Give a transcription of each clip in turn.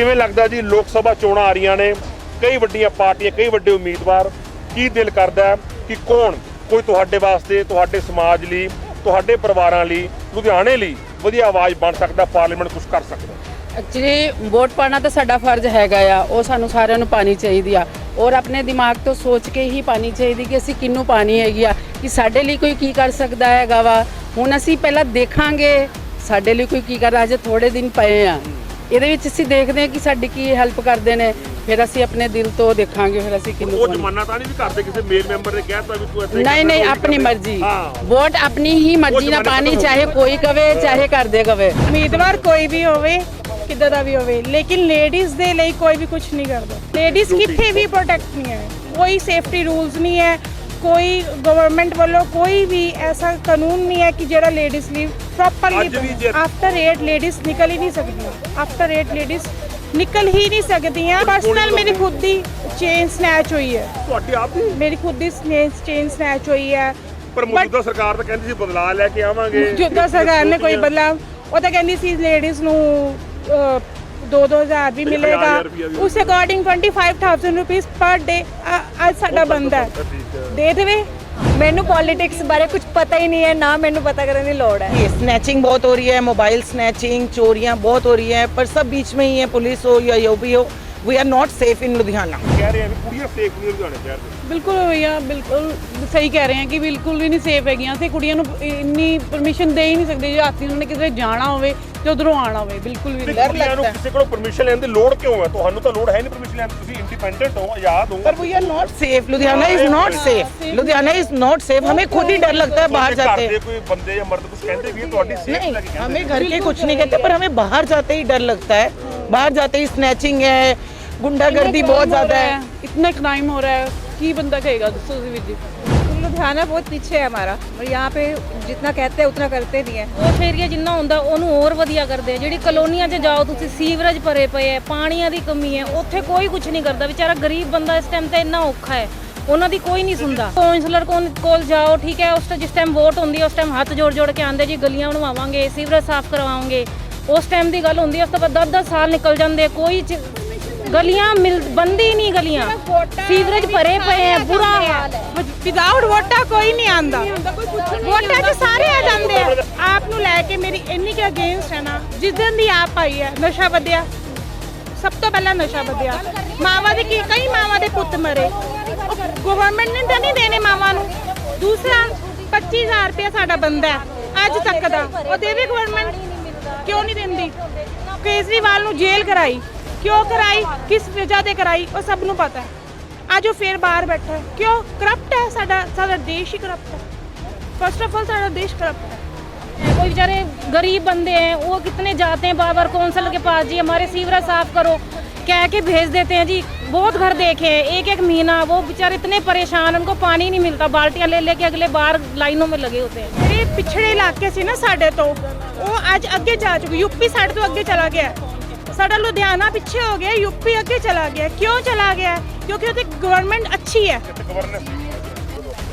ਕਿਵੇਂ ਲੱਗਦਾ ਜੀ? ਲੋਕ ਸਭਾ ਚੋਣਾਂ ਆ ਰਹੀਆਂ ਨੇ। ਕਈ ਵੱਡੀਆਂ ਪਾਰਟੀਆਂ, ਕਈ ਵੱਡੇ ਉਮੀਦਵਾਰ ਕੀ ਦਿਲ ਕਰਦਾ ਕਿ ਕੌਣ ਕੋਈ ਤੁਹਾਡੇ ਵਾਸਤੇ, ਤੁਹਾਡੇ ਸਮਾਜ ਲਈ, ਤੁਹਾਡੇ ਪਰਿਵਾਰਾਂ ਲਈ, ਲੁਧਿਆਣੇ ਲਈ ਵਧੀਆ ਆਵਾਜ਼ ਬਣ ਸਕਦਾ, ਪਾਰਲੀਮੈਂਟ ਕੁਝ ਕਰ ਸਕਦਾ? ਐਕਚੁਅਲੀ ਵੋਟ ਪਾਣਾ ਤਾਂ ਸਾਡਾ ਫਰਜ਼ ਹੈਗਾ ਆ। ਉਹ ਸਾਨੂੰ ਸਾਰਿਆਂ ਨੂੰ ਪਾਣੀ ਚਾਹੀਦੀ ਆ। ਔਰ ਆਪਣੇ ਦਿਮਾਗ ਤੋਂ ਸੋਚ ਕੇ ਹੀ ਪਾਣੀ ਚਾਹੀਦੀ ਕਿ ਅਸੀਂ ਕਿੰਨੂੰ ਪਾਣੀ ਹੈਗੀ ਆ, ਕਿ ਸਾਡੇ ਲਈ ਕੋਈ ਕੀ ਕਰ ਸਕਦਾ ਹੈਗਾ ਵਾ। ਹੁਣ ਅਸੀਂ ਪਹਿਲਾਂ ਦੇਖਾਂਗੇ ਸਾਡੇ ਲਈ ਕੋਈ ਕੀ ਕਰ ਅਜੇ ਥੋੜੇ ਦਿਨ ਪਏ ਆ। ਇਹਦੇ ਵਿੱਚ ਅਸੀਂ ਦੇਖਦੇ ਹਾਂ ਕਿ ਸਾਡੀ ਕੀ ਹੈਲਪ ਕਰਦੇ ਨੇ ਫਿਰ ਅਸੀਂ ਆਪਣੇ ਦਿਲ ਤੋਂ ਦੇਖਾਂਗੇ ਫਿਰ ਅਸੀਂ ਕਿੰਨੂੰ ਉਹ। ਜ਼ਮਾਨਾ ਤਾਂ ਨਹੀਂ ਵੀ ਘਰ ਦੇ ਕਿਸੇ ਮੇਲ ਮੈਂਬਰ ਨੇ ਕਹਿਤਾ ਵੀ ਤੂੰ ਇੱਥੇ ਨਹੀਂ ਨਹੀਂ ਆਪਣੀ ਮਰਜ਼ੀ। ਵੋਟ ਆਪਣੀ ਹੀ ਮਰਜ਼ੀ ਨਾਲ ਪਾਣੀ ਚਾਹੇ। ਕੋਈ ਕਵੇ ਚਾਹੇ ਘਰ ਦੇ ਕਵੇ। ਉਮੀਦਵਾਰ ਕੋਈ ਵੀ ਹੋਵੇ ਕਿੱਦਾਂ ਦਾ ਵੀ ਹੋਵੇ ਲੇਕਿਨ ਲੇਡੀਜ਼ ਦੇ ਲਈ ਕੋਈ ਵੀ ਕੁਝ ਨਹੀਂ ਕਰਦਾ। ਲੇਡੀਜ਼ ਕਿੱਥੇ ਵੀ ਪ੍ਰੋਟੈਕਟ ਨਹੀਂ ਹੈ। ਕੋਈ ਸੇਫਟੀ ਰੂਲਸ ਨਹੀਂ ਹੈ ਕੋਈ ਗਵਰਨਮੈਂਟ ਵੱਲੋਂ ਕੋਈ ਵੀ ਐਸਾ ਕਾਨੂੰਨ ਨਹੀਂ ਹੈ ਕਿ ਜਿਹੜਾ ਲੇਡੀਜ਼ ਲਈ ਪ੍ਰੋਪਰਲੀ ਆਫਟਰ 8 ਲੇਡੀਜ਼ ਨਿਕਲ ਹੀ ਨਹੀਂ ਸਕਦੀਆਂ। ਆਫਟਰ 8 ਲੇਡੀਜ਼ ਨਿਕਲ ਹੀ ਨਹੀਂ ਸਕਦੀਆਂ। ਪਰਸਨਲ ਮੇਰੀ ਖੁਦ ਦੀ ਚੇਨ ਸਨੈਚ ਹੋਈ ਹੈ। ਤੁਹਾਡੀ ਆਪ ਦੀ? ਮੇਰੀ ਖੁਦ ਦੀ ਚੇਨ ਸਨੈਚ ਹੋਈ ਹੈ। ਪਰ ਮੌਜੂਦਾ ਸਰਕਾਰ ਤਾਂ ਕਹਿੰਦੀ ਸੀ ਬਦਲਾਅ ਲੈ ਕੇ ਆਵਾਂਗੇ। ਜਿੱਦਾਂ ਸਰਕਾਰ ਨੇ ਕੋਈ ਬਦਲਾਵ ਉਹ ਤਾਂ ਕਹਿੰਦੀ ਸੀ ਲੇਡੀਜ਼ ਨੂੰ 2-2000 ਵੀ ਇੱਕ ਮਿਲੇਗਾ ਹਜ਼ਾਰ ਰੁਪਈਆ ਵੀ ਉਸ ਅਕੋਰਡਿੰਗ 25000 ਰੁਪੀਸ ਪਰ ਡੇ ਅੱਜ ਸਾਡਾ ਬੰਦਾ ਠੀਕ ਹੈ ਦੇ ਦੇਵੇ ਮੈਨੂੰ ਪੋਲਿਟਿਕਸ ਬਾਰੇ ਕੁਝ ਪਤਾ ਹੀ ਨਹੀਂ ਹੈ ਨਾ ਮੈਨੂੰ ਪਤਾ ਕਰਨ ਦੀ ਲੋੜ ਹੈ ये स्नैचिंग बहुत हो रही है मोबाइल स्नैचिंग चोरियां बहुत हो रही है पर सब बीच में ही है पुलिस हो या यो भी हो we are not safe in Ludhiana ਕਹਿ ਰਹੇ ਆ ਵੀ ਕੁੜੀਆਂ ਸੇਫ ਨਹੀਂ ਲੁਧਿਆਣੇ ਸ਼ਹਿਰ ਦੇ ਬਿਲਕੁਲ ਭਈਆ ਬਿਲਕੁਲ ਸਹੀ ਕਹਿ ਰਹੇ ਆ ਕਿ ਬਿਲਕੁਲ ਵੀ ਨਹੀਂ ਸੇਫ ਹੈਗੀਆਂ ਤੇ ਕੁੜੀਆਂ ਨੂੰ ਇੰਨੀ ਪਰਮਿਸ਼ਨ ਦੇ ਹੀ ਨਹੀਂ ਸਕਦੇ ਜੇ ਰਾਤੀ ਉਹਨਾਂ ਨੇ ਕਿਤੇ ਜਾਣਾ ਹੋਵੇ ਤੇ ਉਧਰੋਂ ਆਣਾ ਹੋਵੇ ਬਿਲਕੁਲ ਵੀ ਤੇ ਨਹੀਂ ਕੁੜੀਆਂ ਨੂੰ ਕਿਸੇ ਕੋਲੋਂ ਪਰਮਿਸ਼ਨ ਲੈਣ ਦੀ ਲੋੜ ਕਿਉਂ ਹੈ ਤੁਹਾਨੂੰ ਤਾਂ ਲੋੜ ਹੈ ਨਹੀਂ ਪਰਮਿਸ਼ਨ ਲੈਣ ਦੀ ਤੁਸੀਂ ਇੰਡੀਪੈਂਡੈਂਟ ਹੋ ਆਜ਼ਾਦ ਹੋ पर we are not safe Ludhiana is not safe Ludhiana is not safe हमें खुद ही डर लगता है बाहर ਤੁਹਾਡੇ जाते ਘਰ ਦੇ ਕੋਈ ਬੰਦੇ ਜਾਂ ਮਰਦ ਕੁਝ ਕਹਿੰਦੇ ਵੀ ਇਹ ਤੁਹਾਡੀ ਸੇਫ नहीं ਲੱਗੀ ਕਹਿੰਦੇ हमें घर के कुछ नहीं कहते पर हमें बाहर जाते ही डर लगता है बाहर जाते ही स्नैचिंग है गुंडागर्दी बहुत ज्यादा है इतना क्राइम हो रहा है ਕੀ ਬੰਦਾ ਕਹੇਗਾ ਦੱਸੋ ਤੁਸੀਂ ਵੀਰ ਜੀ ਲੁਧਿਆਣਾ ਬਹੁਤ ਪਿੱਛੇ ਹੈ ਹਮਾਰਾ और यहाँ पे जितना कहते हैं उतना करते नहीं है ਉਸ ਏਰੀਆ ਜਿੰਨਾ ਹੁੰਦਾ ਉਹਨੂੰ ਹੋਰ ਵਧੀਆ ਕਰਦੇ ਆ ਜਿਹੜੀ ਕਲੋਨੀਆਂ 'ਚ ਜਾਓ ਤੁਸੀਂ ਸੀਵਰੇਜ ਭਰੇ ਪਏ ਐ ਪਾਣੀਆਂ ਦੀ ਕਮੀ ਹੈ ਉੱਥੇ ਕੋਈ ਕੁਝ ਨਹੀਂ ਕਰਦਾ ਵਿਚਾਰਾ ਗਰੀਬ ਬੰਦਾ ਇਸ ਟਾਈਮ ਤੇ ਇੰਨਾ ਔਖਾ ਹੈ ਉਹਨਾਂ ਦੀ ਕੋਈ ਨਹੀਂ ਸੁਣਦਾ ਕਾਉਂਸਲਰ ਕੋਲ ਕੋਲ ਜਾਓ ਠੀਕ ਹੈ ਉਸ ਤੇ ਜਿਸ ਟਾਈਮ ਵੋਟ ਹੁੰਦੀ ਹੈ ਉਸ ਟਾਈਮ ਹੱਥ ਜੋੜ ਜੋੜ ਕੇ ਆਂਦੇ ਜੀ ਗਲੀਆਂ ਬਣਵਾਵਾਂਗੇ ਸੀਵਰੇਜ ਸਾਫ਼ ਕਰਵਾਵਾਂਗੇ ਉਸ ਟਾਈਮ ਦੀ ਗੱਲ ਹੁੰਦੀ ਹੈ ਉਸ ਤੋਂ ਬਾਅਦ 10-10 ਸਾਲ ਨਿਕਲ ਜਾਂਦੇ ਆ, ਕੋਈ ਚ- ਗਲੀਆਂ ਮਿਲ ਬੰਦੀ ਨਹੀਂ ਗਲੀਆਂ। ਸੀਵਰੇਜ ਭਰੇ ਪਏ ਐ ਬੁਰਾ ਹਾਲ ਹੈ। ਵਿਦਆਊਟ ਵੋਟਾਂ ਕੋਈ ਨਹੀਂ ਆਂਦਾ। ਵੋਟਾਂ 'ਚ ਸਾਰੇ ਆ ਜਾਂਦੇ ਆ। ਆਪ ਨੂੰ ਲੈ ਕੇ ਮੇਰੀ ਇੰਨੀ ਕਿ ਅਗੇਂਸਟ ਹੈ ਨਾ ਜਿਸ ਦਿਨ ਦੀ ਆਪ ਆਈ ਹੈ ਨਸ਼ਾ ਵਧਿਆ। ਸਭ ਤੋਂ ਪਹਿਲਾਂ ਨਸ਼ਾ ਵਧਿਆ। ਮਾਵਾਂ ਦੇ ਕੀ ਕਈ ਮਾਵਾਂ ਦੇ ਪੁੱਤ ਮਰੇ। ਗਵਰਨਮੈਂਟ ਨੇ ਤਾਂ ਨਹੀਂ ਦੇਣੇ ਮਾਵਾਂ ਨੂੰ। ਦੂਸਰਾ 25000 ਰੁਪਏ ਸਾਡਾ ਬੰਦਾ ਅੱਜ ਤੱਕ ਦਾ। ਉਹ ਦੇਵੇ ਗਵਰਨਮੈਂਟ ਕਿਉਂ ਨਹੀਂ ਦਿੰਦੀ? ਕੇਜਰੀਵਾਲ ਨੂੰ ਜੇਲ੍ਹ ਕਰਾਈ। ਕਿਉਂ ਕਰਾਈ ਕਿਸ ਵਜ੍ਹਾ ਤੇ ਕਰਾਈ ਉਹ ਸਭ ਨੂੰ ਪਤਾ ਹੈ ਅੱਜ ਉਹ ਫੇਰ ਬਾਹਰ ਬੈਠਾ ਹੈ ਕਿਉਂ ਕਰਪਟ ਹੈ ਸਾਡਾ ਸਾਡਾ ਦੇਸ਼ ਹੀ ਕਰਪਟ ਹੈ फर्स्ट ऑफ ऑल सारा देश करप्ट है कोई बेचारे गरीब बंदे हैं वो कितने जाते हैं बार बार कौंसल के पास जी हमारे सीवरेज साफ करो कह के भेज देते हैं जी बहुत घर देखे हैं एक एक महीना वो बेचारे इतने परेशान उनको पानी नहीं मिलता बाल्टियां ले लेके अगले बार लाइनों में लगे होते हैं ਜਿਹੜੇ ਪਿਛੜੇ ਇਲਾਕੇ ਸੀ ਨਾ ਸਾਡੇ ਤੋਂ ਉਹ ਅੱਜ ਅੱਗੇ ਜਾ ਚੁੱਕੇ ਯੂਪੀ ਸਾਡੇ ਤੋਂ ਅੱਗੇ ਚਲਾ ਗਿਆ ਹੈ। ਸਾਡਾ ਲੁਧਿਆਣਾ ਪਿੱਛੇ ਹੋ ਗਿਆ ਯੂਪੀ ਅੱਗੇ ਚਲਾ ਗਿਆ। ਕਿਉਂ ਚਲਾ ਗਿਆ? ਕਿਉਂਕਿ ਉੱਥੇ ਗਵਰਨਮੈਂਟ ਅੱਛੀ ਹੈ।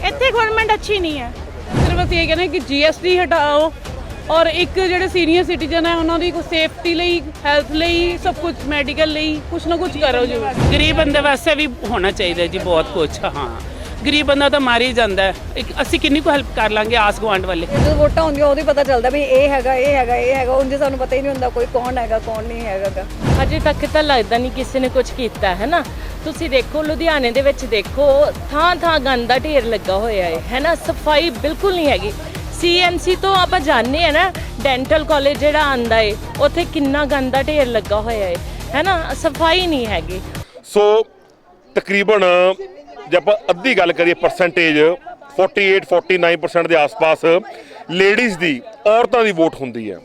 ਇੱਥੇ ਗਵਰਨਮੈਂਟ ਅੱਛੀ ਨਹੀਂ ਹੈ। ਸਿਰਫ ਅਸੀਂ ਇਹ ਕਹਿੰਦੇ ਕਿ ਜੀਐਸਟੀ ਹਟਾਓ ਔਰ ਇੱਕ ਜਿਹੜੇ ਸੀਨੀਅਰ ਸਿਟੀਜ਼ਨ ਹੈ ਉਹਨਾਂ ਦੀ ਕੋਈ ਸੇਫਟੀ ਲਈ ਹੈਲਥ ਲਈ ਸਭ ਕੁਝ ਮੈਡੀਕਲ ਲਈ ਕੁਝ ਨਾ ਕੁਝ ਕਰੋ ਜੀ ਗਰੀਬ ਬੰਦੇ ਵਾਸਤੇ ਵੀ ਹੋਣਾ ਚਾਹੀਦਾ ਜੀ ਬਹੁਤ ਕੁਝ ਹਾਂ। ਗਰੀਬ ਬੰਦਾ ਤਾਂ ਮਾਰ ਹੀ ਜਾਂਦਾ ਹੈ। ਇੱਕ ਅਸੀਂ ਕਿੰਨੀ ਕੁ ਹੈਲਪ ਕਰ ਲਾਂਗੇ ਆਸ ਗੁਆਂਢ ਵਾਲੇ? ਜਦੋਂ ਵੋਟਾਂ ਹੁੰਦੀਆਂ ਉਦੋਂ ਹੀ ਪਤਾ ਚੱਲਦਾ ਵੀ ਇਹ ਹੈਗਾ ਇਹ ਹੈਗਾ ਇਹ ਹੈਗਾ। ਉਂਝ ਸਾਨੂੰ ਪਤਾ ਹੀ ਨਹੀਂ ਹੁੰਦਾ ਕੋਈ ਕੌਣ ਹੈਗਾ ਕੌਣ ਨਹੀਂ ਹੈਗਾ ਗਾ। ਅਜੇ ਤੱਕ ਤਾਂ ਲੱਗਦਾ ਨਹੀਂ ਕਿਸੇ ਨੇ ਕੁਝ ਕੀਤਾ ਹੈ ਨਾ? ਤੁਸੀਂ ਦੇਖੋ ਲੁਧਿਆਣੇ ਦੇ ਵਿੱਚ ਦੇਖੋ ਥਾਂ ਥਾਂ ਗੰਦ ਦਾ ਢੇਰ ਲੱਗਾ ਹੋਇਆ ਹੈ ਹੈ ਨਾ? ਸਫ਼ਾਈ ਬਿਲਕੁਲ ਨਹੀਂ ਹੈਗੀ। ਸੀਐਮਸੀ ਤੋਂ ਆਪਾਂ ਜਾਣਦੇ ਆ ਨਾ ਡੈਂਟਲ ਕਾਲਜ ਜਿਹੜਾ ਆਂਦਾ ਹੈ ਉੱਥੇ ਕਿੰਨਾ ਗੰਦ ਦਾ ਢੇਰ ਲੱਗਾ ਹੋਇਆ ਹੈ ਹੈ ਨਾ? ਸਫ਼ਾਈ ਨਹੀਂ ਹੈਗੀ। ਸੋ ਤਕਰੀਬਨ ਜੇ ਆਪਾਂ ਅੱਧੀ ਗੱਲ ਕਰੀਏ ਪਰਸੈਂਟੇਜ 48 49% ਦੇ ਆਸ-ਪਾਸ ਲੇਡੀਜ਼ ਦੀ, ਔਰਤਾਂ ਦੀ ਵੋਟ ਹੁੰਦੀ ਹੈ।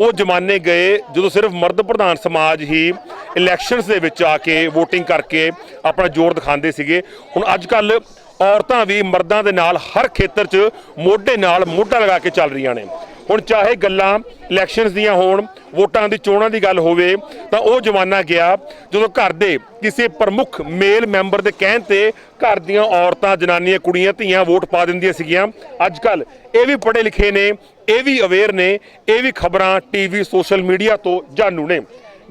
ਉਹ ਜ਼ਮਾਨੇ ਗਏ ਜਦੋਂ ਸਿਰਫ ਮਰਦ ਪ੍ਰਧਾਨ ਸਮਾਜ ਹੀ ਇਲੈਕਸ਼ਨਸ ਦੇ ਵਿੱਚ ਆ ਕੇ VOTING ਕਰਕੇ ਆਪਣਾ ਜ਼ੋਰ ਦਿਖਾਉਂਦੇ ਸੀਗੇ। ਹੁਣ ਅੱਜ ਕੱਲ ਔਰਤਾਂ ਵੀ ਮਰਦਾਂ ਦੇ ਨਾਲ ਹਰ ਖੇਤਰ 'ਚ ਮੋਢੇ ਨਾਲ ਮੋਢਾ ਲਗਾ ਕੇ ਚੱਲ ਰਹੀਆਂ ਨੇ। ਹੁਣ ਚਾਹੇ ਗੱਲਾਂ ਇਲੈਕਸ਼ਨਸ ਦੀਆਂ ਹੋਣ, ਵੋਟਾਂ ਦੀ, ਚੋਣਾਂ ਦੀ ਗੱਲ ਹੋਵੇ, ਤਾਂ ਉਹ ਜ਼ਮਾਨਾ ਗਿਆ ਜਦੋਂ ਘਰ ਦੇ ਕਿਸੇ ਪ੍ਰਮੁੱਖ ਮੇਲ ਮੈਂਬਰ ਦੇ ਕਹਿਣ ਤੇ ਘਰ ਦੀਆਂ ਔਰਤਾਂ, ਜਨਾਨੀਆਂ, ਕੁੜੀਆਂ, ਧੀਆਂ ਵੋਟ ਪਾ ਦਿੰਦੀਆਂ ਸੀਗੀਆਂ। ਅੱਜ ਕੱਲ ਇਹ ਵੀ ਪੜ੍ਹੇ ਲਿਖੇ ਨੇ, ਇਹ ਵੀ ਅਵੇਅਰ ਨੇ, ਇਹ ਵੀ ਖਬਰਾਂ ਟੀਵੀ ਸੋਸ਼ਲ ਮੀਡੀਆ ਤੋਂ ਜਾਣੂ ਨੇ।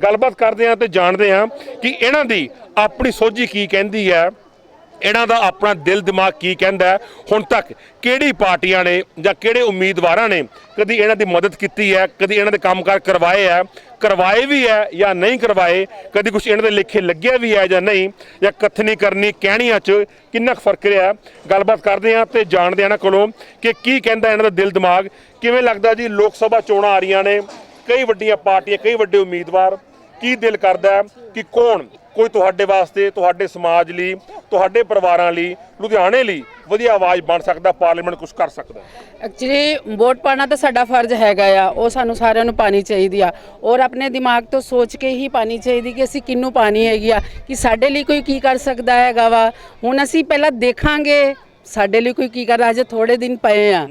ਗੱਲਬਾਤ ਕਰਦੇ ਹਾਂ ਤੇ ਜਾਣਦੇ ਹਾਂ ਕਿ ਇਹਨਾਂ ਦੀ ਆਪਣੀ ਸੋਝੀ ਕੀ ਕਹਿੰਦੀ ਹੈ। ਇਹਨਾਂ ਦਾ ਆਪਣਾ ਦਿਲ ਦਿਮਾਗ ਕੀ ਕਹਿੰਦਾ ਹੈ? ਹੁਣ ਤੱਕ ਕਿਹੜੀ ਪਾਰਟੀਆਂ ਨੇ ਜਾਂ ਕਿਹੜੇ ਉਮੀਦਵਾਰਾਂ ਨੇ ਕਦੀ ਇਹਨਾਂ ਦੀ ਮਦਦ ਕੀਤੀ ਹੈ, ਕਦੀ ਇਹਨਾਂ ਦੇ ਕੰਮਕਾਰ ਕਰਵਾਏ ਹੈ, ਕਰਵਾਏ ਵੀ ਹੈ ਜਾਂ ਨਹੀਂ ਕਰਵਾਏ? ਕਦੀ ਕੁਝ ਇਹਨਾਂ ਦੇ ਲੇਖੇ ਲੱਗਿਆ ਵੀ ਹੈ ਜਾਂ ਨਹੀਂ? ਜਾਂ ਕਥਨੀ ਕਰਨੀ ਕਹਿਣੀਆਂ 'ਚ ਕਿੰਨਾ ਕੁ ਫ਼ਰਕ ਰਿਹਾ ਗੱਲਬਾਤ ਕਰਦੇ ਹਾਂ ਤੇ ਜਾਣਦੇ ਹਾਂ ਇਹਨਾਂ ਕੋਲੋਂ ਕਿ ਕੀ ਕਹਿੰਦਾ ਇਹਨਾਂ ਦਾ ਦਿਲ ਦਿਮਾਗ। ਕਿਵੇਂ ਲੱਗਦਾ ਜੀ ਲੋਕ ਸਭਾ ਚੋਣਾਂ ਆ ਰਹੀਆਂ ਨੇ? ਕਈ ਵੱਡੀਆਂ ਪਾਰਟੀਆਂ, ਕਈ ਵੱਡੇ ਉਮੀਦਵਾਰ ਕੀ ਦਿਲ ਕਰਦਾ ਕਿ ਕੌਣ ਕੋਈ ਤੁਹਾਡੇ ਵਾਸਤੇ ਤੁਹਾਡੇ ਸਮਾਜ ਲਈ ਤੁਹਾਡੇ ਪਰਿਵਾਰਾਂ ਲਈ ਲੁਧਿਆਣੇ ਲਈ ਵਧੀਆ ਆਵਾਜ਼ ਬਣ ਸਕਦਾ ਪਾਰਲੀਮੈਂਟ ਕੁਝ ਕਰ ਸਕਦਾ ਐਕਚੁਅਲੀ ਵੋਟ ਪਾਣਾ ਤਾਂ ਸਾਡਾ ਫਰਜ਼ ਹੈਗਾ ਆ। ਉਹ ਸਾਨੂੰ ਸਾਰਿਆਂ ਨੂੰ ਪਾਣੀ ਚਾਹੀਦੀ ਆ। ਔਰ ਆਪਣੇ ਦਿਮਾਗ ਤੋਂ ਸੋਚ ਕੇ ਹੀ ਪਾਣੀ ਚਾਹੀਦੀ ਕਿ ਅਸੀਂ ਕਿੰਨੂੰ ਪਾਣੀ ਹੈਗੀ ਆ ਕਿ ਸਾਡੇ ਲਈ ਕੋਈ ਕੀ ਕਰ ਸਕਦਾ ਹੈਗਾ ਵਾ। ਹੁਣ ਅਸੀਂ ਪਹਿਲਾਂ ਦੇਖਾਂਗੇ ਸਾਡੇ ਲਈ ਕੋਈ ਕੀ ਕਰ ਅਜੇ ਥੋੜੇ ਦਿਨ ਪਏ ਆ।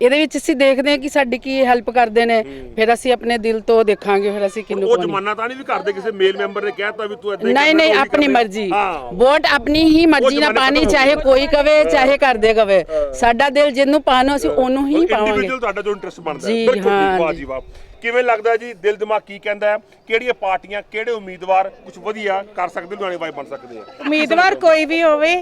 ਇਹਦੇ ਵਿੱਚ ਅਸੀਂ ਦੇਖਦੇ ਹਾਂ ਕਿ ਸਾਡੀ ਕੀ ਹੈਲਪ ਕਰਦੇ ਨੇ ਫਿਰ ਅਸੀਂ ਆਪਣੇ ਦਿਲ ਤੋਂ ਦੇਖਾਂਗੇ ਫਿਰ ਅਸੀਂ ਕਿੰਨੂੰ ਉਹ ਜਮਾਨਾ ਤਾਂ ਨਹੀਂ ਵੀ ਕਰਦੇ ਕਿਸੇ ਮੇਲ ਮੈਂਬਰ ਨੇ ਕਹਿਤਾ ਵੀ ਤੂੰ ਹੀ ਨਹੀਂ ਨਹੀਂ ਆਪਣੀ। ਮਰਜ਼ੀ। ਹਾਂ। ਵੋਟ ਆਪਣੀ ਹੀ ਮਰਜ਼ੀ ਨਾਲ ਜ਼ਮਾਨੇ ਪਾਣੀ ਖਤਮ ਹੋ ਚਾਹੇ। ਕੋਈ ਕਵੇ ਚਾਹੇ ਕਰਦੇ ਕਵੇ। ਸਾਡਾ ਦਿਲ ਜਿਹਨੂੰ ਪਾਣੋ ਅਸੀਂ ਉਹਨੂੰ ਹੀ ਪਾਵਾਂਗੇ। ਇੰਡੀਵਿਜੂਅਲ ਤੁਹਾਡਾ ਜੋ ਇੰਟਰਸਟ ਬਣਦਾ ਹੈ। ਜੀ, ਬਿਲਕੁਲ ਹਾਂ ਠੀਕ ਵਾਹ ਜੀ। ਜੀ ਵਾਹ। ਕਿਵੇਂ ਲੱਗਦਾ ਜੀ ਦਿਲ ਦਿਮਾਗ ਕੀ ਕਹਿੰਦਾ ਹੈ? ਕਿਹੜੀਆਂ ਪਾਰਟੀਆਂ ਕਿਹੜੇ ਉਮੀਦਵਾਰ ਕੁਝ ਵਧੀਆ ਕਰ ਸਕਦੇ ਲੁਧਿਆਣੇ ਵਾਈ ਬਣ ਸਕਦੇ ਆ? ਉਮੀਦਵਾਰ ਕੋਈ ਵੀ ਹੋਵੇ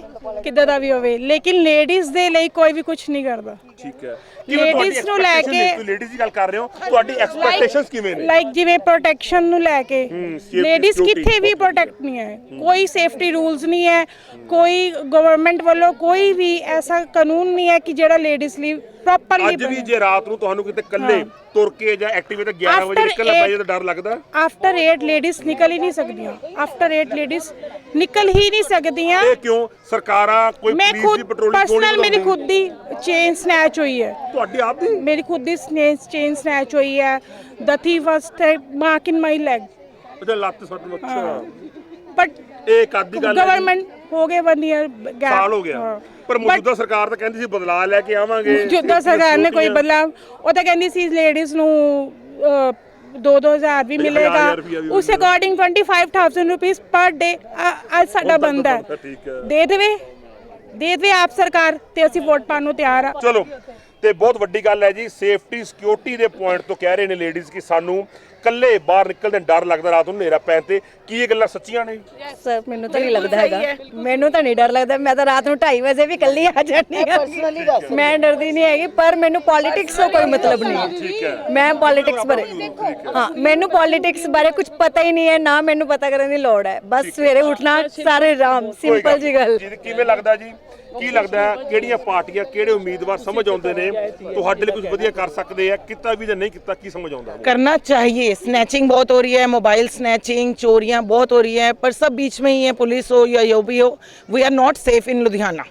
ਕਿੱਦਾਂ ਦਾ ਵੀ ਹੋਵੇ ਲੇਕਿਨ ਲੇਡੀਜ਼ ਦੇ ਲਈ ਕੋਈ ਵੀ ਕੁਝ ਨਹੀਂ ਕਰਦਾ। ਠੀਕ ਹੈ। Ladies ਨੂੰ ਲੈ ਕੇ- ਲੇਡੀਜ਼ ਦੀ ਗੱਲ ਕਰ ਰਹੇ ਹੋ ਤੁਹਾਡੀ ਐਕਸਪੈਕਟੇਸ਼ਨਸ ਕਿਵੇਂ ਨੇ? ਲਾਈਕ ਜਿਵੇਂ ਪ੍ਰੋਟੈਕਸ਼ਨ ਨੂੰ ਲੈ ਕੇ। ਲੇਡੀਜ਼ ਕਿੱਥੇ ਵੀ ਪ੍ਰੋਟੈਕਟ ਨਹੀਂ ਹੈ। ਕੋਈ ਸੇਫਟੀ ਰੂਲਸ ਨਹੀਂ ਹੈ ਕੋਈ ਗਵਰਨਮੈਂਟ ਵੱਲੋਂ ਕੋਈ ਵੀ ਐਸਾ ਕਾਨੂੰਨ ਨਹੀਂ ਹੈ ਕਿ ਜਿਹੜਾ ਲੇਡੀਜ਼ ਲਈ ਪ੍ਰੋਪਰਲੀ ਅੱਜ ਵੀ ਜੇ ਰਾਤ ਨੂੰ ਤੁਹਾਨੂੰ ਕਿਤੇ ਇਕੱਲੇ ਤੁਰ ਕੇ ਜਾਂ ਐਕਟਿਵੇ ਤੇ 11 ਵਜੇ After ਨਿਕਲਣਾ eight- ਪੈ ਜਾਏ ਤਾਂ ਡਰ ਲੱਗਦਾ? ਆਫਟਰ 8 ਲੇਡੀਜ਼ ਨਿਕਲ ਹੀ ਨਹੀਂ ਸਕਦੀਆਂ। ਆਫਟਰ 8 ਲੇਡੀਜ਼ ਨਿਕਲ ਹੀ ਨਹੀਂ ਸਕਦੀਆਂ। ਇਹ ਕਿਉਂ? ਸਰਕਾਰਾਂ ਕੋਈ ਮੈਂ ਪੁਲਿਸ ਦੀ ਖੁਦ ਪੈਟਰੋਲਿੰਗ ਕਿਉਂ ਨਹੀਂ ਪਰਸਨਲ ਮੇਰੀ? ਖੁਦ ਦੀ ਚੇਨ ਸਨੈਚ ਹੋਈ ਹੈ। ਤੁਹਾਡੀ ਆਪ ਦੀ? ਮੇਰੀ ਖੁਦ ਦੀ ਚੇਨ ਸਨੈਚ ਹੋਈ ਹੈ। The thief was mark in my leg ਉਹਦਾ ਲੱਤ ਸੱਟ ਬਟ ਇਹ ਕਾਦੀ ਗੱਲ ਹੈ। ਜੀ? ਗਵਰਨਮੈਂਟ ਹੋ ਗਏ 1 ਇਅਰ ਗੈਪ ਸਾਲ ਹੋ ਗਿਆ। ਪਰ ਮੌਜੂਦਾ ਸਰਕਾਰ ਤਾਂ ਕਹਿੰਦੀ ਸੀ ਬਦਲਾਅ ਲੈ ਕੇ ਆਵਾਂਗੇ। ਜੁੱਦਾ ਸਰਕਾਰ ਨੇ ਕੋਈ ਬਦਲਾਵ ਉਹ ਤਾਂ ਕਹਿੰਦੀ ਸੀ ਲੇਡੀਜ਼ ਨੂੰ 2-2000 ਵੀ ਹਜ਼ਾਰ ਮਿਲੇਗਾ। ਰੁਪਈਆ ਵੀ ਉਸ ਅਕੋਰਡਿੰਗ 25000 ਰੁਪੀਸ ਪਰ ਡੇ ਅੱਜ ਸਾਡਾ ਬੰਦਾ ਬਣਦਾ, ਠੀਕ ਹੈ। ਦੇ ਦੇਵੇ। ਦੇ ਦੇਵੇ ਆਪ ਸਰਕਾਰ ਤੇ ਅਸੀਂ ਵੋਟ ਪਾਉਣ ਨੂੰ ਤਿਆਰ ਆ। ਚਲੋ, ਤੇ ਬਹੁਤ ਵੱਡੀ ਗੱਲ ਹੈ ਜੀ ਸੇਫਟੀ ਸਿਕਿਉਰਿਟੀ ਦੇ ਪੁਆਇੰਟ ਤੋਂ ਕਹਿ ਰਹੇ ਨੇ ਲੇਡੀਜ਼ ਕਿ ਸਾਨੂੰ ਕੱਲੇ ਬਾਹਰ ਨਿਕਲਦੇ ਡਰ ਲੱਗਦਾ ਰਾਤ ਨੂੰ ਹਨੇਰਾ ਪੈਣ ਤੇ। ਕੀ ਇਹ ਗੱਲਾਂ ਸੱਚੀਆਂ ਨੇ? ਸਰ ਮੈਨੂੰ ਤਾਂ ਨਹੀਂ ਲੱਗਦਾ ਹੈਗਾ। ਮੈਨੂੰ ਤਾਂ ਨਹੀਂ ਡਰ ਲੱਗਦਾ। ਮੈਂ ਤਾਂ ਰਾਤ ਨੂੰ 2:30 ਵਜੇ ਵੀ ਕੱਲੀ ਆ ਜਾਂਦੀ ਆ ਮੈਂ ਡਰਦੀ ਨਹੀਂ ਹੈਗੀ ਪਰ ਮੈਨੂੰ ਪੋਲਿਟਿਕਸ ਦਾ ਕੋਈ ਮਤਲਬ ਨਹੀਂ ਹੈ। ਮੈਂ ਪੋਲਿਟਿਕਸ ਬਾਰੇ ਹਾਂ। ਮੈਨੂੰ ਪੋਲਿਟਿਕਸ ਬਾਰੇ ਕੁਝ ਪਤਾ ਹੀ ਨਹੀਂ ਹੈ ਨਾ ਮੈਨੂੰ ਪਤਾ ਕਰਨ ਦੀ ਲੋੜ ਹੈ। ਬਸ ਸਵੇਰੇ ਉੱਠਣਾ ਸਾਰੇ ਆਰਾਮ ਸਿੰਪਲ ਜੀ ਗੱਲ। ਕਿਵੇਂ ਲੱਗਦਾ ਜੀ? ਕੀ ਲੱਗਦਾ ਕਿਹੜੀਆਂ ਪਾਰਟੀਆਂ ਕਿਹੜੇ ਉਮੀਦਵਾਰ ਸਮਝ ਆਉਂਦੇ ਨੇ? ਤੁਹਾਡੇ ਲਈ ਕੁਝ ਵਧੀਆ ਕਰ ਸਕਦੇ ਆ ਕੀਤਾ ਵੀ ਜਾਂ ਨਹੀਂ ਕੀਤਾ ਕੀ ਸਮਝ ਆਉਂਦਾ ਕਰਨਾ ਚਾਹੀਏ। ਸਨੈਚਿੰਗ ਬਹੁਤ ਹੋ ਰਹੀ ਹੈ ਮੋਬਾਈਲ ਸਨੈਚਿੰਗ ਚੋਰੀਆਂ चोरियां बहुत हो रही है पर सब बीच में ही है पुलिस हो या यो भी हो we are not safe in Ludhiana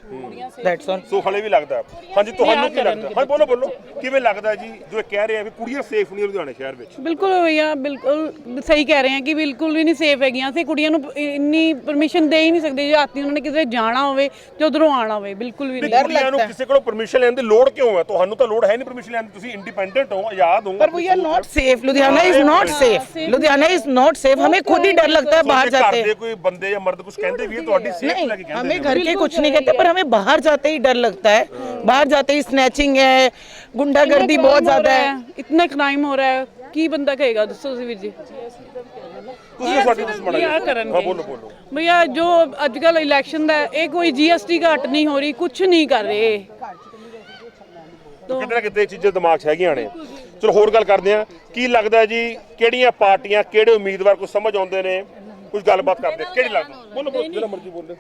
that's all so ਹਲੇ ਵੀ ਲੱਗਦਾ ਹੈ। ਹਾਂਜੀ ਤੁਹਾਨੂੰ ਕੀ ਲੱਗਦਾ ਹਾਂ ਬੋਲੋ ਬੋਲੋ ਕਿਵੇਂ ਲੱਗਦਾ ਜੀ ਜੋ ਇਹ ਕਹਿ ਰਹੇ ਆ ਵੀ ਕੁੜੀਆਂ ਸੇਫ ਨਹੀਂ ਲੁਧਿਆਣੇ ਸ਼ਹਿਰ ਵਿੱਚ ਬਿਲਕੁਲ ਭਈਆ ਬਿਲਕੁਲ ਸਹੀ ਕਹਿ ਰਹੇ ਆ ਕਿ ਬਿਲਕੁਲ ਵੀ ਨਹੀਂ ਸੇਫ ਹੈਗੀਆਂ ਅਸੀਂ ਕੁੜੀਆਂ ਨੂੰ ਇੰਨੀ ਪਰਮਿਸ਼ਨ ਦੇ ਹੀ ਨਹੀਂ ਸਕਦੇ ਜੇ ਰਾਤੀ ਉਹਨਾਂ ਨੇ ਕਿਸੇ ਜਾਣਾ ਹੋਵੇ ਜਾਂ ਉਧਰੋਂ ਆਣਾ ਹੋਵੇ ਬਿਲਕੁਲ ਵੀ ਵੀ ਨਹੀਂ ਕੁੜੀਆਂ ਨੂੰ ਕਿਸੇ ਕੋਲੋਂ ਪਰਮਿਸ਼ਨ ਲੈਣ ਦੀ ਲੋੜ ਕਿਉਂ ਹੈ ਤੁਹਾਨੂੰ ਤਾਂ ਲੋੜ ਹੈ ਨਹੀਂ ਪਰਮਿਸ਼ਨ ਲੈਣ ਦੀ ਤੁਸੀਂ ਇੰਡੀਪੈਂਡੈਂਟ ਹੋ ਆਜ਼ਾਦ ਹੋ पर we are not safe Ludhiana is not safe Ludhiana is not safe हमें खुद ही डर लगता है बाहर ਤੁਹਾਡੇ जाते ਘਰ ਦੇ ਕੋਈ ਬੰਦੇ ਜਾਂ ਮਰਦ ਕੁਝ ਕਹਿੰਦੇ ਵੀ ਇਹ ਤੁਹਾਡੀ ਸੇਫ नहीं ਲੈ ਕੇ ਕਹਿੰਦੇ हमें ਨੇ। घर के कुछ नहीं कहते पर हमें बाहर जाते ही डर लगता है बाहर जाते ही स्नैचिंग है गुंडागर्दी बहुत ज्यादा है ਇਤਨਾ ਕ੍ਰਾਈਮ ਹੋ ਰਿਹਾ ਹੈ ਕੀ ਬੰਦਾ ਕਹੇਗਾ ਦੱਸੋ ਤੁਸੀਂ ਵੀਰ ਜੀ ਤੁਸੀਂ ਸਾਡੀ ਦੁਸ਼ਮਣ ਕੀ ਹੈ ਕਰਨਗੇ ਹਾਂ ਬੋਲੋ ਬੋਲੋ ਭਈਆ ਜੋ ਅੱਜ ਕੱਲ ਇਲੈਕਸ਼ਨ ਦਾ ਹੈ, ਇਹ ਕੋਈ ਜੀਐਸਟੀ ਘਟ ਨਹੀਂ ਹੋ ਰਹੀ ਕੁਝ ਨਹੀਂ ਕਰ ਰਹੇ ਕਿਤੇ ਨਾ ਕਿਤੇ ਇਹ ਚੀਜ਼ਾਂ ਦਿਮਾਗ 'ਚ ਹੈਗੀਆਂ ਨੇ ਚਲੋ ਹੋਰ ਗੱਲ ਕਰਦੇ ਆ ਕੀ ਲੱਗਦਾ ਹੈ ਜੀ ਕਿਹੜੀਆਂ ਪਾਰਟੀਆਂ ਕਿਹੜੇ ਉਮੀਦਵਾਰ ਕੁਝ ਸਮਝ ਆਉਂਦੇ ਨੇ ਕੁਝ ਗੱਲਬਾਤ ਕਰਦੇ ਆ। ਕਿਹੜੀ ਲੱਗਦਾ ਬੋਲੋ ਬੋਲੋ ਜਿਹੜਾ ਮਰਜ਼ੀ ਬੋਲੇ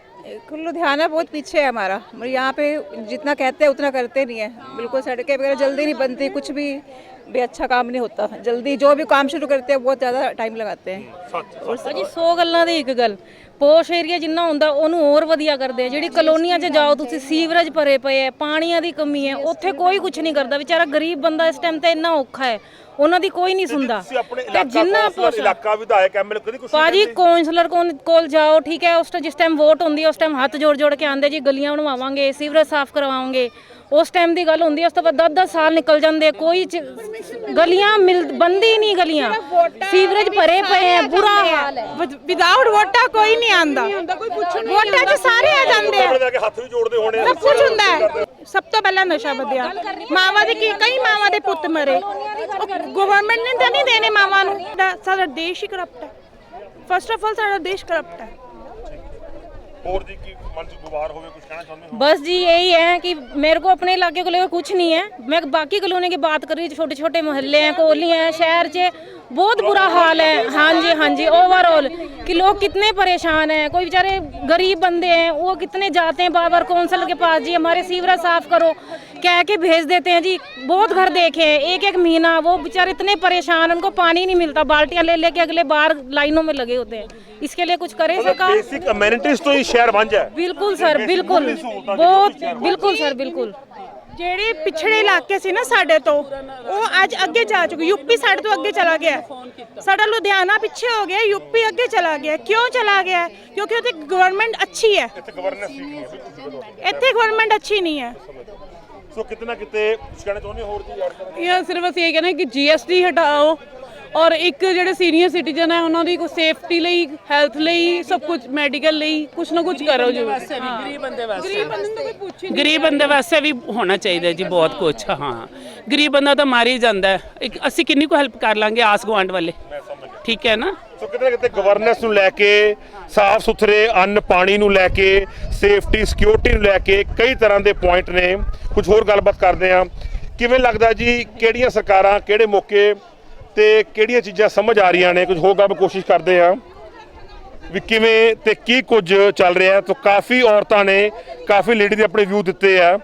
लुधियाना बहुत पीछे है हमारा मगर यहाँ पे जितना कहते हैं उतना करते नहीं है बिल्कुल सड़कें वगैरह जल्दी नहीं बनती कुछ भी भी अच्छा काम नहीं होता जल्दी जो भी काम शुरू करते हैं बहुत ज़्यादा टाइम लगाते हैं ਭਾਜੀ 100 ਗੱਲਾਂ ਦੀ ਇੱਕ ਗੱਲ ਪੋਸ਼ ਏਰੀਆ ਜਿੰਨਾ ਹੁੰਦਾ ਉਹਨੂੰ ਹੋਰ ਵਧੀਆ ਕਰਦੇ ਆ। ਜਿਹੜੀ ਕਲੋਨੀਆਂ 'ਚ ਜਾਓ ਤੁਸੀਂ ਸੀਵਰੇਜ ਭਰੇ ਪਏ ਐ ਪਾਣੀਆਂ ਦੀ ਕਮੀ ਹੈ ਉੱਥੇ ਕੋਈ ਕੁਝ ਨਹੀਂ ਕਰਦਾ। ਵਿਚਾਰਾ ਗਰੀਬ ਬੰਦਾ ਇਸ ਟਾਈਮ ਤੇ ਇੰਨਾ ਔਖਾ ਹੈ। ਉਹਨਾਂ ਦੀ ਕੋਈ ਨਹੀਂ ਸੁਣਦਾ। ਤੇ ਜਿੰਨਾ ਪੋਸ਼ ਇਲਾਕਾ ਵਿਧਾਇਕ ਐਮਐਲਏ ਕਦੀ ਕੁਝ ਭਾਜੀ ਕੌਂਸਲਰ ਕੋਲ ਕੋਲ ਜਾਓ ਠੀਕ ਹੈ ਉਸ ਟਾਈਮ ਜਿਸ ਟਾਈਮ ਵੋਟ ਹੁੰਦੀ ਹੈ ਉਸ ਟਾਈਮ ਹੱਥ ਜੋੜ ਜੋੜ ਕੇ ਆਂਦੇ ਜੀ ਗਲੀਆਂ ਬਣਵਾਵਾਂਗੇ ਸੀਵਰੇਜ ਸਾਫ਼ ਕਰਵਾਵਾਂਗੇ ਉਸ ਟਾਈਮ ਦੀ ਗੱਲ ਹੁੰਦੀ ਹੈ ਉਸ ਤੋਂ ਬਾਅਦ 10-10 ਸਾਲ ਨਿਕਲ ਜਾਂਦੇ ਕੋਈ ਚ- ਗਲੀਆਂ ਮਿਲ ਬੰਦੀ ਨਹੀਂ ਗਲੀਆਂ। ਸੀਵਰੇਜ ਭਰੇ ਪਏ ਹੈ ਬੁਰਾ ਹਾਲ ਹੈ। ਵਿਦਆਊਟ ਵੋਟਾਂ ਕੋਈ ਨਹੀਂ ਆਂਦਾ। ਵੋਟਾਂ 'ਚ ਸਾਰੇ ਆ ਜਾਂਦੇ ਆ। ਜਾ ਕੇ ਹੱਥ ਵੀ ਜੋੜਦੇ ਹੋਣੇ ਆ। ਸਭ ਕੁਝ ਹੁੰਦਾ ਹੈ। ਸਭ ਤੋਂ ਪਹਿਲਾਂ ਨਸ਼ਾ ਵਧਿਆ। ਮਾਵਾਂ ਦੇ ਕੀ ਕਈ ਮਾਵਾਂ ਦੇ ਪੁੱਤ ਮਰੇ। ਗਵਰਨਮੈਂਟ ਨੇ ਤਾਂ ਨਹੀਂ ਦੇਣੇ ਮਾਵਾਂ ਨੂੰ। ਸਾਡਾ- ਸਾਡਾ ਦੇਸ਼ ਹੀ ਕਰਪਟ ਹੈ। ਫਸਟ ਆਫ ਆਲ ਸਾਡਾ ਦੇਸ਼ ਕਰਪਟ ਹੈ। ਹੋਰ ਜੀ ਕੀ ਮਨ ਚ ਗੁਬਾਰ ਹੋਵੇ ਕੁਝ ਕਹਿਣਾ ਚਾਹੁੰਦੇ ਹੋ बस जी यही है कि मेरे को अपने इलाके को लेकर कुछ नहीं है मैं बाकी कॉलोनी की बात कर रही हूँ छोटे छोटे मोहल्ले हैं कोहली हैं शहर से बहुत बुरा हाल है हाँ जी हाँ जी ओवरऑल कि लोग कितने परेशान हैं कोई बेचारे गरीब बंदे हैं वो कितने जाते हैं बाबर कौंसल के पास जी हमारे सीवरेज साफ करो कह के भेज देते हैं जी बहुत घर देखे हैं एक एक महीना वो बेचारे इतने परेशान उनको पानी नहीं मिलता बाल्टियां ले लेके अगले बार लाइनों में लगे होते हैं इसके लिए कुछ करे सरकार ਬੇਸਿਕ ਅਮੈਨਿਟੀਜ਼ ਤੋਂ ਹੀ ਸ਼ਹਿਰ ਵਾਂਝਾ ਹੈ बिल्कुल सर बिल्कुल बहुत बिल्कुल सर बिल्कुल ਜਿਹੜੇ ਪਿਛੜੇ ਇਲਾਕੇ ਸੀ ਨਾ ਸਾਡੇ ਤੋਂ ਉਹ ਅੱਜ ਅੱਗੇ ਜਾ ਚੁੱਕੇ ਯੂਪੀ ਸਾਡੇ ਤੋਂ ਅੱਗੇ ਚਲਾ ਗਿਆ ਹੈ। ਸਾਡਾ ਲੁਧਿਆਣਾ ਪਿੱਛੇ ਹੋ ਗਿਆ ਯੂਪੀ ਅੱਗੇ ਚਲਾ ਗਿਆ ਕਿਉਂ ਚਲਾ ਗਿਆ ਹੈ? ਕਿਉਂਕਿ ਉਹਦੀ ਗਵਰਨਮੈਂਟ ਅੱਛੀ ਹੈ ਇੱਥੇ ਗਵਰਨੈਂਸ ਠੀਕ ਨਹੀਂ ਹੈ ਬਿਲਕੁਲ ਜੀ, ਬਿਲਕੁਲ। ਇੱਥੇ ਗਵਰਨਮੈਂਟ ਅੱਛੀ ਨਹੀਂ ਹੈ ਸੋ ਕਿਤੇ ਨਾ ਕਿਤੇ ਕੁਝ ਕਹਿਣਾ ਚਾਹੁੰਦੇ ਹੋ ਹੋਰ ਜੀ ਯਾਰ ਇਹ ਸਿਰਫ ਅਸੀਂ ਇਹ ਕਹਿੰਦੇ ਕਿ ਜੀਐਸਟੀ ਹਟਾਓ ਔਰ ਇੱਕ ਜਿਹੜੇ ਸੀਨੀਅਰ ਸਿਟੀਜ਼ਨ ਹੈ ਉਹਨਾਂ ਦੀ ਕੋਈ ਸੇਫਟੀ ਲਈ ਹੈਲਥ ਲਈ ਸਭ ਕੁਝ ਮੈਡੀਕਲ ਲਈ ਕੁਝ ਨਾ ਕੁਝ ਕਰੋ ਜੀ ਗਰੀਬ ਬੰਦੇ ਵਾਸਤੇ। ਗਰੀਬ ਬੰਦੇ ਨੂੰ ਤਾਂ ਕੋਈ ਪੁੱਛ ਹੀ ਨਹੀਂ ਗਰੀਬ ਬੰਦੇ ਵਾਸਤੇ ਵੀ ਹੋਣਾ ਚਾਹੀਦਾ ਜੀ ਬਹੁਤ ਕੁਝ ਹਾਂ। ਗਰੀਬ ਬੰਦਾ ਤਾਂ ਮਾਰ ਹੀ ਜਾਂਦਾ ਹੈ। ਇੱਕ ਅਸੀਂ ਕਿੰਨੀ ਕੁ ਹੈਲਪ ਕਰ ਲਾਂਗੇ ਆਸ ਗੁਆਂਢ ਵਾਲੇ? ਠੀਕ ਹੈ ਨਾ? ਸੋ ਕਿਤੇ ਨਾ ਕਿਤੇ ਗਵਰਨੈਂਸ ਨੂੰ ਲੈ ਕੇ, ਸਾਫ਼ ਸੁਥਰੇ ਅੰਨ ਪਾਣੀ ਨੂੰ ਲੈ ਕੇ ਸੇਫਟੀ ਸਿਕਿਉਰਿਟੀ ਨੂੰ ਲੈ ਕੇ ਕਈ ਤਰ੍ਹਾਂ ਦੇ ਪੁਆਇੰਟ ਨੇ। ਕੁਝ ਹੋਰ ਗੱਲਬਾਤ ਕਰਦੇ ਆ ਕਿਵੇਂ ਲੱਗਦਾ ਜੀ, ਕਿਹੜੀਆਂ ਸਰਕਾਰਾਂ ਕਿਹੜੇ ਮੌਕੇ ਤੇ ਕਿਹੜੀਆਂ ਚੀਜ਼ਾਂ ਸਮਝ ਆ ਰਹੀਆਂ ਨੇ? ਕੁਝ ਹੋਰ ਗੱਲ ਕੋਸ਼ਿਸ਼ ਕਰਦੇ ਆ ਵੀ ਕਿਵੇਂ ਤੇ ਕੀ ਕੁਝ ਚੱਲ ਰਿਹਾ ਤਾਂ ਕਾਫੀ ਔਰਤਾਂ ਨੇ, ਕਾਫੀ ਲੇਡੀ ਦੇ ਆਪਣੇ ਵਿਊ ਦਿੱਤੇ ਆ।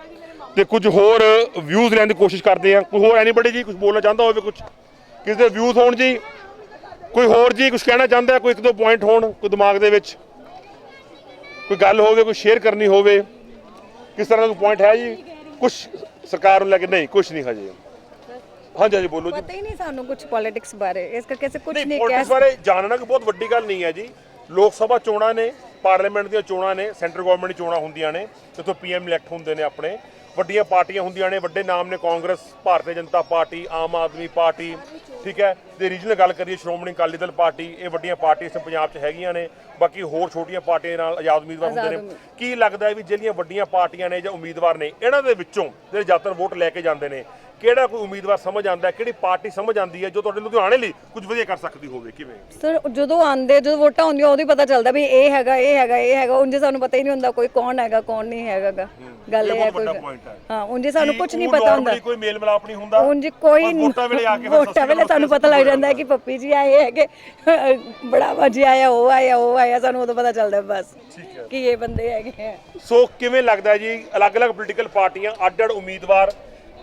ਤੇ ਕੁਝ ਹੋਰ ਵਿਊਜ਼ ਲੈਣ ਦੀ ਕੋਸ਼ਿਸ਼ ਕਰਦੇ ਆ ਕੋਈ ਹੋਰ ਐਨੀਬਡੀ ਜੀ ਕੁਝ ਬੋਲਣਾ ਚਾਹੁੰਦਾ ਹੋਵੇ ਕੁਝ? ਕਿਸੇ ਦੇ ਵਿਊਜ਼ ਹੋਣ ਜੀ? ਕੋਈ ਹੋਰ ਜੀ ਕੁਝ ਕਹਿਣਾ ਚਾਹੁੰਦਾ? ਕੋਈ ਇੱਕ ਦੋ ਪੁਆਇੰਟ ਹੋਣ ਕੋਈ ਦਿਮਾਗ ਦੇ ਵਿੱਚ? ਕੋਈ ਗੱਲ ਹੋਵੇ ਕੋਈ ਸ਼ੇਅਰ ਕਰਨੀ ਹੋਵੇ? ਕਿਸ ਤਰ੍ਹਾਂ ਦਾ ਕੋਈ ਪੁਆਇੰਟ ਹੈ ਜੀ? ਕੁਝ ਸਰਕਾਰ ਨੂੰ ਲੈ ਕੇ ਨਹੀਂ ਕੁਝ ਨਹੀਂ ਹਜੇ। ਹਾਂਜੀ ਹਾਂਜੀ ਬੋਲੋ ਜੀ। ਪਤਾ ਹੀ ਨਹੀਂ ਸਾਨੂੰ ਕੁਝ ਪੋਲਿਟਿਕਸ ਬਾਰੇ। ਇਸ ਕਰਕੇ ਕੁਝ ਨਹੀਂ ਕਹਿ ਬਾਰੇ ਜਾਣਨਾ ਕਿ ਬਹੁਤ ਵੱਡੀ ਗੱਲ ਨਹੀਂ ਹੈ ਜੀ। ਲੋਕ ਸਭਾ ਚੋਣਾਂ ਨੇ ਪਾਰਲੀਮੈਂਟ ਦੀਆਂ ਚੋਣਾਂ ਨੇ ਸੈਂਟਰ ਗਵਰਨਮੈਂਟ ਦੀ ਚੋਣਾਂ ਹੁੰਦੀਆਂ ਨੇ ਜਿੱਥੋਂ ਪੀਐਮ ਇਲੈਕਟ ਹੁੰਦੇ ਨੇ ਆਪਣੇ। ਵੱਡੀਆਂ ਪਾਰਟੀਆਂ ਹੁੰਦੀਆਂ ਨੇ ਵੱਡੇ ਨਾਮ ਨੇ ਕਾਂਗਰਸ ਭਾਰਤੀ ਜਨਤਾ ਪਾਰਟੀ ਆਮ ਆਦਮੀ ਪਾਰਟੀ ਠੀਕ ਹੈ? ਤੇ ਰੀਜਨਲ ਗੱਲ ਕਰੀਏ ਸ਼੍ਰੋਮਣੀ ਅਕਾਲੀ ਦਲ ਪਾਰਟੀ ਇਹ ਵੱਡੀਆਂ ਪਾਰਟੀਆਂ ਇਸ ਪੰਜਾਬ 'ਚ ਹੈਗੀਆਂ ਨੇ ਬਾਕੀ ਹੋਰ ਛੋਟੀਆਂ ਪਾਰਟੀਆਂ ਨਾਲ ਆਜ਼ਾਦ ਉਮੀਦਵਾਰ ਹੁੰਦੇ ਨੇ। ਕੀ ਲੱਗਦਾ ਹੈ ਵੀ ਜਿਹੜੀਆਂ ਵੱਡੀਆਂ ਪਾਰਟੀਆਂ ਨੇ ਜਾਂ ਉਮੀਦਵਾਰ ਨੇ ਇਹਨਾਂ ਦੇ ਵਿੱਚੋਂ ਜਿਹੜੇ ਜ਼ਿਆਦਾਤਰ ਵੋਟ ਲੈ ਕੇ ਜਾਂਦੇ ਨੇ ਕਿਹੜਾ ਕੋਈ ਉਮੀਦਵਾਰ ਸਮਝ ਆਉਂਦਾ ਹੈ? ਕਿਹੜੀ ਪਾਰਟੀ ਸਮਝ ਆਉਂਦੀ ਹੈ ਜੋ ਤੁਹਾਡੇ ਲੁਧਿਆਣੇ ਲਈ ਕੁਝ ਵਧੀਆ ਕਰ ਸਕਦੀ ਹੋਵੇ? ਕਿਵੇਂ? ਸਰ ਜਦੋਂ ਆਂਦੇ ਜਦੋਂ ਵੋਟਾਂ ਹੁੰਦੀਆਂ ਉਦੋਂ ਹੀ ਪਤਾ ਚੱਲਦਾ ਵੀ ਇਹ ਹੈਗਾ ਇਹ ਹੈਗਾ ਇਹ ਹੈਗਾ। ਉਂਝ ਸਾਨੂੰ ਪਤਾ ਹੀ ਨਹੀਂ ਹੁੰਦਾ ਕੋਈ ਕੌਣ ਹੈਗਾ ਕੌਣ ਨਹੀਂ ਹੈਗਾ। ਗਾ। ਗੱਲ ਇਹ ਹੈ ਕੋਈ ਹੈ। ਉਂਝ ਸਾਨੂੰ ਕੁਝ ਨਹੀਂ ਪਤਾ ਹੁੰਦਾ। ਕੋਈ ਮੇਲ ਮਿਲਾਪ ਨਹੀਂ ਹੁੰਦਾ? ਉਂਝ ਕੋਈ ਵੋਟਾਂ ਵੇਲੇ ਆ ਕੇ ਵੋਟਾਂ ਵੇਲੇ ਸਾਨੂੰ ਪਤਾ ਲੱਗ ਜਾਂਦਾ ਹੈ। ਕਿ ਪੱਪੀ ਜੀ ਆਏ ਹੈ ਕਿ ਬੜਾ ਬਾਜੀ ਆਇਆ ਉਹ ਆਇਆ ਉਹ ਆਇਆ ਸਾਨੂੰ ਉਦੋਂ ਪਤਾ ਚੱਲਦਾ ਬਸ ਕਿ ਇਹ ਬੰਦੇ ਹੈਗੇ ਸੋ ਕਿਵੇਂ ਲੱਗਦਾ ਜੀ? ਅਲੱਗ-ਅਲੱਗ ਪੋਲੀਟੀਕਲ ਪਾਰਟੀਆਂ ਅੱਡ-ਅੱਡ ਉਮੀਦਵਾਰ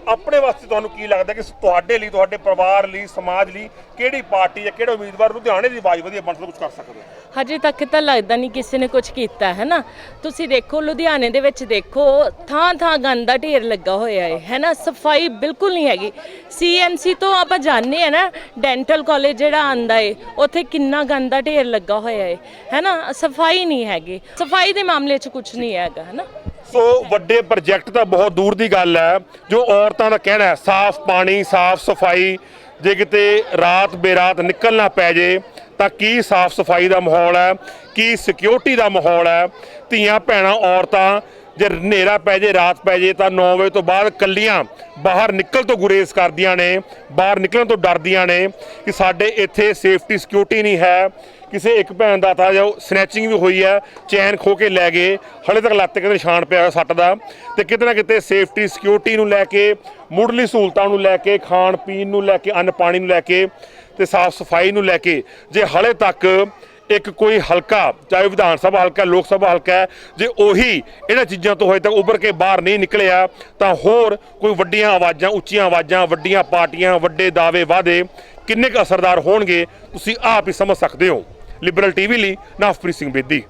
ਆਪਣੇ ਵਾਸਤੇ ਤੁਹਾਨੂੰ ਕੀ ਲੱਗਦਾ ਕਿ ਤੁਹਾਡੇ ਲਈ, ਤੁਹਾਡੇ ਪਰਿਵਾਰ ਲਈ, ਸਮਾਜ ਲਈ ਕਿਹੜੀ ਪਾਰਟੀ ਜਾਂ ਕਿਹੜਾ ਉਮੀਦਵਾਰ ਲੁਧਿਆਣੇ ਦੀ ਆਵਾਜ਼ ਵਧੀਆ ਬਣ ਸਕਦਾ ਕੁਝ ਕਰ ਸਕਦਾ ਹਜੇ ਤੱਕ ਤਾਂ ਲੱਗਦਾ ਨਹੀਂ ਕਿਸੇ ਨੇ ਕੁਝ ਕੀਤਾ, ਹੈ ਨਾ? ਤੁਸੀਂ ਦੇਖੋ, ਲੁਧਿਆਣੇ ਦੇ ਵਿੱਚ ਦੇਖੋ ਥਾਂ ਥਾਂ ਗੰਦ ਦਾ ਢੇਰ ਲੱਗਾ ਹੋਇਆ ਹੈ ਹੈ ਨਾ? ਸਫ਼ਾਈ ਬਿਲਕੁਲ ਨਹੀਂ ਹੈਗੀ। ਸੀਐਮਸੀ ਤੋਂ ਆਪਾਂ ਜਾਣਦੇ ਆ ਨਾ, ਡੈਂਟਲ ਕਾਲਜ ਜਿਹੜਾ ਆਂਦਾ ਏ, ਉੱਥੇ ਕਿੰਨਾ ਗੰਦ ਦਾ ਢੇਰ ਲੱਗਾ ਹੋਇਆ ਹੈ ਹੈ ਨਾ? ਸਫ਼ਾਈ ਨਹੀਂ ਹੈਗੀ। ਸਫ਼ਾਈ ਦੇ ਮਾਮਲੇ 'ਚ ਕੁਝ ਨਹੀਂ ਹੈਗਾ, ਹੈ ਨਾ? ਸੋ ਵੱਡੇ ਪ੍ਰੋਜੈਕਟ ਤਾਂ ਬਹੁਤ ਦੂਰ ਦੀ ਗੱਲ ਹੈ, ਜੋ ਔਰਤਾਂ ਦਾ ਕਹਿਣਾ ਹੈ, ਸਾਫ਼ ਪਾਣੀ, ਸਾਫ਼ ਸਫ਼ਾਈ, ਜੇ ਕਿਤੇ ਰਾਤ ਬੇਰਾਤ ਨਿਕਲਣਾ ਪੈ ਜੇ, ਤਾਂ ਕੀ ਸਾਫ਼ ਸਫ਼ਾਈ ਦਾ ਮਾਹੌਲ ਹੈ, ਕੀ ਸਿਕਿਉਰਿਟੀ ਦਾ ਮਾਹੌਲ ਹੈ? ਧੀਆਂ, ਭੈਣਾਂ, ਔਰਤਾਂ, ਜੇ ਹਨੇਰਾ ਪੈ ਜੇ, ਰਾਤ ਪੈ ਜੇ, ਤਾਂ 9 ਵਜੇ ਤੋਂ ਬਾਅਦ ਕੱਲੀਆਂ ਬਾਹਰ ਨਿਕਲ ਤੋਂ ਗੁਰੇਜ਼ ਕਰਦੀਆਂ ਨੇ, ਬਾਹਰ ਨਿਕਲਣ ਤੋਂ ਡਰਦੀਆਂ ਨੇ ਕਿ ਸਾਡੇ ਇੱਥੇ ਸੇਫਟੀ ਸਿਕਿਉਰਿਟੀ ਨਹੀਂ ਹੈ। ਕਿਸੇ ਇੱਕ ਭੈਣ ਦਾ ਤਾਂ ਜੋ ਸਨੈਚਿੰਗ ਵੀ ਹੋਈ ਹੈ, ਚੈਨ ਖੋ ਕੇ ਲੈ ਗਏ, ਹਲੇ ਤੱਕ ਲੱਤ ਕਿਤੇ ਨਿਸ਼ਾਨ ਪਿਆ ਸੱਟ ਦਾ ਤੇ ਕਿਤੇ ਨਾ ਕਿਤੇ ਸੇਫਟੀ ਸਿਕਿਉਰਿਟੀ ਨੂੰ ਲੈ ਕੇ, ਮੁੱਢਲੀ ਸਹੂਲਤਾਂ ਨੂੰ ਲੈ ਕੇ, ਖਾਣ ਪੀਣ ਨੂੰ ਲੈ ਕੇ, ਅੰਨ ਪਾਣੀ ਨੂੰ ਲੈ ਕੇ ਤੇ ਸਾਫ਼ ਸਫ਼ਾਈ ਨੂੰ ਲੈ ਕੇ, ਜੇ ਹਲੇ ਤੱਕ ਇੱਕ ਕੋਈ ਹਲਕਾ, ਚਾਹੇ ਵਿਧਾਨ ਸਭਾ ਹਲਕਾ, ਲੋਕ ਸਭਾ ਹਲਕਾ ਜੇ ਉਹੀ ਇਹਨਾਂ ਚੀਜ਼ਾਂ ਤੋਂ ਹਜੇ ਤੱਕ ਉੱਭਰ ਕੇ ਬਾਹਰ ਨਹੀਂ ਨਿਕਲਿਆ, ਤਾਂ ਹੋਰ ਕੋਈ ਵੱਡੀਆਂ ਆਵਾਜ਼ਾਂ, ਉੱਚੀਆਂ ਆਵਾਜ਼ਾਂ, ਵੱਡੀਆਂ ਪਾਰਟੀਆਂ, ਵੱਡੇ ਦਾਅਵੇ ਵਾਅਦੇ ਕਿੰਨੇ ਕੁ ਅਸਰਦਾਰ ਹੋਣਗੇ, ਤੁਸੀਂ ਆਪ ਹੀ ਸਮਝ ਸਕਦੇ ਹੋ। ਲਿਬਰਲ ਟੀਵੀ ਲਈ ਨਾਫਪ੍ਰੀਤ ਸਿੰਘ ਬੇਦੀ।